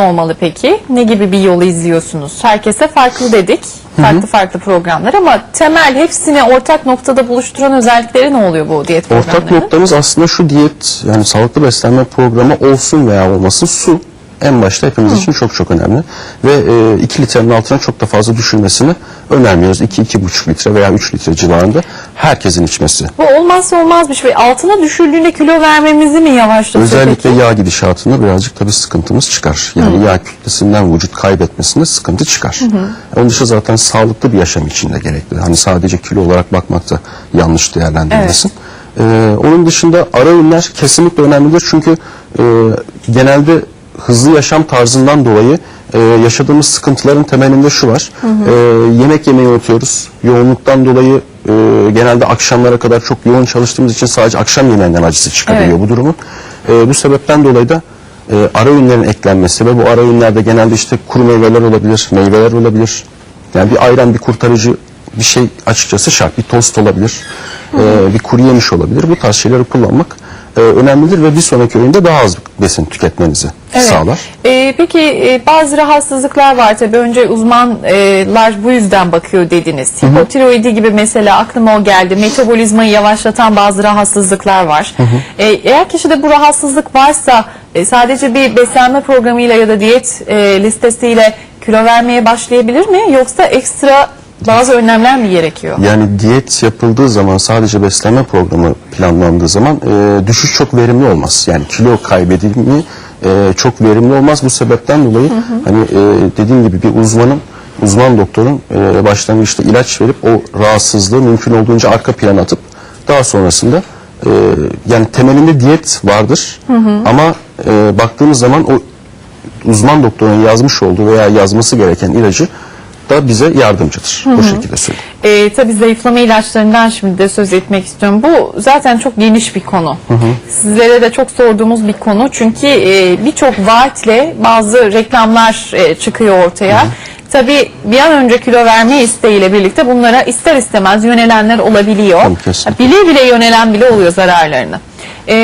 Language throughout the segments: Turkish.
olmalı peki? Ne gibi bir yolu izliyorsunuz? Herkese farklı dedik. Farklı farklı programlar ama temel hepsini ortak noktada buluşturan özellikleri ne oluyor bu diyet Ortak programlarının? noktamız aslında şu diyet yani sağlıklı beslenme programı olsun veya olmasın su en başta hepimiz için çok çok önemli. Ve 2 litrenin altına çok da fazla düşürmesini önermiyoruz. 2-2,5 litre veya 3 litre civarında herkesin içmesi. Bu olmazsa olmaz bir şey. Altına düşürdüğünde kilo vermemizi mi yavaşlatıyor Özellikle peki? yağ gidişatında birazcık tabii sıkıntımız çıkar. Yani yağ kütlesinden vücut kaybetmesinde sıkıntı çıkar. Onun dışı zaten sağlıklı bir yaşam için de gerekli. Hani sadece kilo olarak bakmak da yanlış değerlendirilmesin. Ee, onun dışında ara öğünler kesinlikle önemlidir. Çünkü e, genelde hızlı yaşam tarzından dolayı e, yaşadığımız sıkıntıların temelinde şu var. E, yemek yemeyi unutuyoruz. Yoğunluktan dolayı e, genelde akşamlara kadar çok yoğun çalıştığımız için sadece akşam yemeğinden acısı çıkabiliyor Evet. bu durumun. E, bu sebepten dolayı da e, ara öğünlerin eklenmesi ve bu ara öğünlerde genelde işte kuru meyveler olabilir, meyveler olabilir. Yani bir ayran, bir kurtarıcı bir şey açıkçası şart. Bir tost olabilir, e, bir kuru yemiş olabilir. Bu tarz şeyleri kullanmak e, önemlidir ve bir sonraki öğünde daha az besin tüketmenizi Evet. sağlar. Ee, peki e, bazı rahatsızlıklar var tabii önce uzmanlar bu yüzden bakıyor dediniz. Hipotiroidi gibi mesela aklıma o geldi. Metabolizmayı yavaşlatan bazı rahatsızlıklar var. Ee, eğer kişide bu rahatsızlık varsa e, sadece bir beslenme programıyla ya da diyet e, listesiyle kilo vermeye başlayabilir mi? Yoksa ekstra bazı önlemler mi gerekiyor? Yani diyet yapıldığı zaman sadece beslenme programı planlandığı zaman e, düşüş çok verimli olmaz. Yani kilo kaybedilimi e, çok verimli olmaz. Bu sebepten dolayı hani e, dediğim gibi bir uzmanın uzman doktorun e, başlangıçta ilaç verip o rahatsızlığı mümkün olduğunca arka plana atıp daha sonrasında e, yani temelinde diyet vardır ama e, baktığımız zaman o uzman doktorun yazmış olduğu veya yazması gereken ilacı da bize yardımcıdır. Bu şekilde söyleyeyim. E, tabii zayıflama ilaçlarından şimdi de söz etmek istiyorum. Bu zaten çok geniş bir konu. Sizlere de çok sorduğumuz bir konu. Çünkü e, birçok vaatle bazı reklamlar e, çıkıyor ortaya. Tabii bir an önce kilo verme isteğiyle birlikte bunlara ister istemez yönelenler olabiliyor. Tabii. Bile bile yönelen bile oluyor zararlarını. E,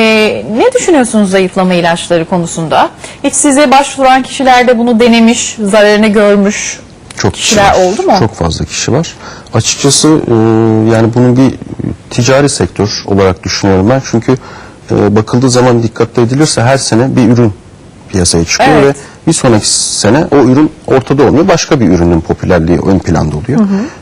ne düşünüyorsunuz zayıflama ilaçları konusunda? Hiç size başvuran kişiler de bunu denemiş, zararını görmüş, Çok kişi kişiler var. oldu mu? Çok fazla kişi var. Açıkçası e, yani bunun bir ticari sektör olarak düşünüyorum ben. Çünkü e, bakıldığı zaman dikkate edilirse her sene bir ürün piyasaya çıkıyor Evet. ve bir sonraki sene o ürün ortada olmuyor. Başka bir ürünün popülerliği ön planda oluyor.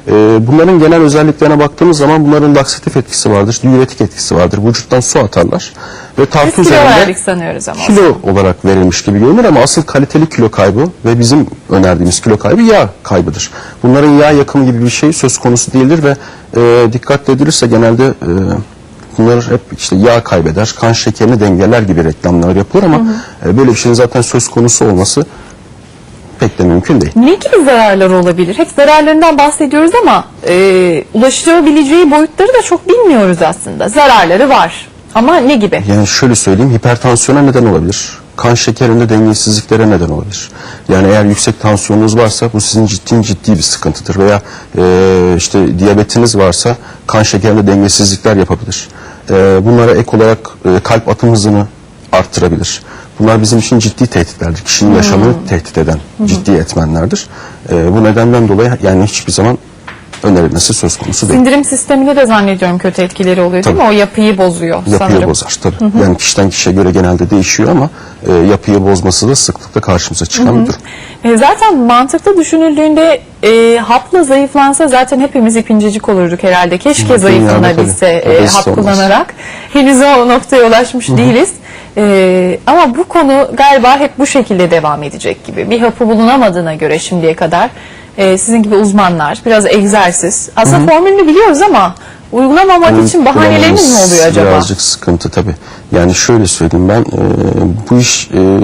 E, bunların genel özelliklerine baktığımız zaman bunların laksatif etkisi vardır, diüretik etkisi vardır. Vücuttan su atarlar ve tartı Biz kilo üzerinde sanıyoruz ama. kilo olarak verilmiş gibi görünür ama asıl kaliteli kilo kaybı ve bizim önerdiğimiz kilo kaybı yağ kaybıdır. Bunların yağ yakımı gibi bir şey söz konusu değildir ve e, dikkat edilirse genelde e, bunlar hep işte yağ kaybeder, kan şekerini dengeler gibi reklamlar yapılır ama e, böyle bir şeyin zaten söz konusu olması pek de mümkün değil. Ne gibi zararları olabilir? Hep zararlarından bahsediyoruz ama e, ulaşılabileceği boyutları da çok bilmiyoruz aslında. Zararları var. Ama ne gibi? Yani şöyle söyleyeyim hipertansiyona neden olabilir. Kan şekerinde dengesizliklere neden olabilir. Yani eğer yüksek tansiyonunuz varsa bu sizin ciddi ciddi bir sıkıntıdır. Veya e, işte diyabetiniz varsa kan şekerinde dengesizlikler yapabilir. E, bunlara ek olarak e, kalp atım hızını arttırabilir. Bunlar bizim için ciddi tehditlerdir. Kişinin yaşamını tehdit eden ciddi etmenlerdir. E, bu nedenden dolayı yani hiçbir zaman önerilmesi söz konusu değil. Sindirim sistemine de zannediyorum kötü etkileri oluyor değil mi? O yapıyı bozuyor Yapıyı sanırım. bozar tabii. Yani kişiden kişiye göre genelde değişiyor ama e, yapıyı bozması da sıklıkla karşımıza çıkan bir durum. E, zaten mantıklı düşünüldüğünde e, hapla zayıflansa zaten hepimiz ipincicik olurduk herhalde. Keşke Dünyada zayıflanabilse e, hap olmaz. kullanarak. Henüz o noktaya ulaşmış değiliz. E, ama bu konu galiba hep bu şekilde devam edecek gibi. Bir hapı bulunamadığına göre şimdiye kadar e, sizin gibi uzmanlar biraz egzersiz. Aslında formülünü biliyoruz ama uygulamamak için bahaneleriniz mi oluyor acaba? Birazcık sıkıntı tabii. Yani şöyle söyleyeyim ben e, bu iş e,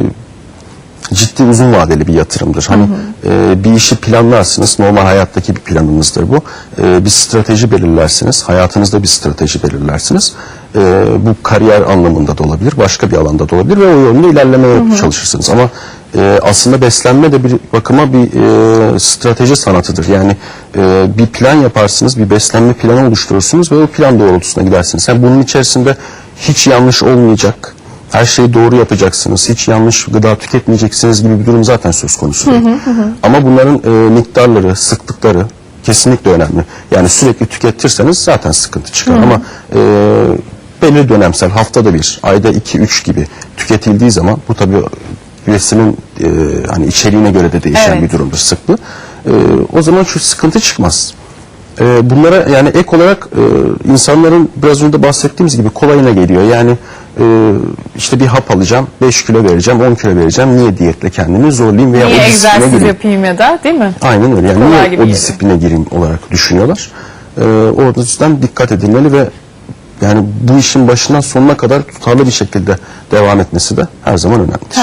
ciddi uzun vadeli bir yatırımdır. Hani e, bir işi planlarsınız. Normal hayattaki bir planınızdır bu. E, bir strateji belirlersiniz. Hayatınızda bir strateji belirlersiniz. E, bu kariyer anlamında da olabilir. Başka bir alanda da olabilir ve o yönde ilerlemeye çalışırsınız. Ama e, aslında beslenme de bir bakıma bir e, strateji sanatıdır. Yani e, bir plan yaparsınız, bir beslenme planı oluşturursunuz ve o plan doğrultusuna gidersiniz. Yani bunun içerisinde hiç yanlış olmayacak, her şeyi doğru yapacaksınız, hiç yanlış gıda tüketmeyeceksiniz gibi bir durum zaten söz konusu değil. Ama bunların e, miktarları, sıklıkları kesinlikle önemli. Yani sürekli tüketirseniz zaten sıkıntı çıkar ama e, belli dönemsel haftada bir, ayda iki üç gibi tüketildiği zaman bu tabii besinin e, hani içeriğine göre de değişen Evet. bir durumdur sıklığı. E, o zaman şu sıkıntı çıkmaz. E, bunlara yani ek olarak e, insanların biraz önce bahsettiğimiz gibi kolayına geliyor. Yani e, işte bir hap alacağım, 5 kilo vereceğim, 10 kilo vereceğim. Niye diyetle kendimi zorlayayım veya Niye o disipline egzersiz gireyim? yapayım ya da değil mi? Aynen öyle. Yani Kolay niye o geliyor. disipline gireyim olarak düşünüyorlar. Ee, o yüzden dikkat edilmeli ve yani bu işin başından sonuna kadar tutarlı bir şekilde devam etmesi de her zaman önemlidir.